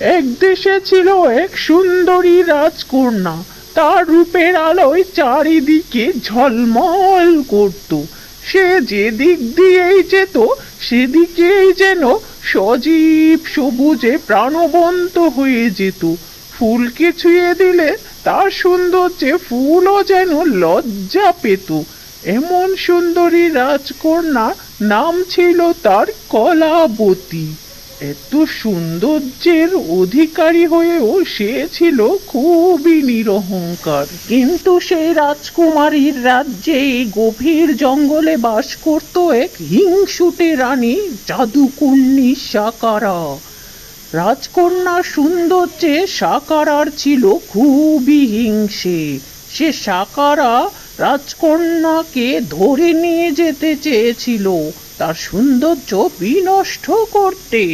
এক দেশে ছিল এক সুন্দরী রাজকন্যা। তার রূপের আলোয় চারিদিকে ঝলমল করত। সে যেদিক দিয়েই যেত, সেদিকেই যেন সজীব সবুজে প্রাণবন্ত হয়ে যেত। ফুলকে ছুঁয়ে দিলে, তার সৌন্দর্যে ফুলও যেন লজ্জা পেত। এমন সুন্দরী রাজকন্যা নাম ছিল তার কলাবতী। এত সৌন্দর্যের অধিকারী হয়েও সে ছিল খুবই নিরহংকার। কিন্তু সেই রাজকুমারীর রাজ্যে গভীর জঙ্গলে বাস করত এক হিংসুটে রানী জাদুকন্যী সাকারা। রাজকন্যার সৌন্দর্যে সাকারার ছিল খুবই হিংসে। সে সাকারা রাজকন্যাকে ধরে নিয়ে যেতে চেয়েছিল। তার সৌন্দর্য বিনষ্ট করতে।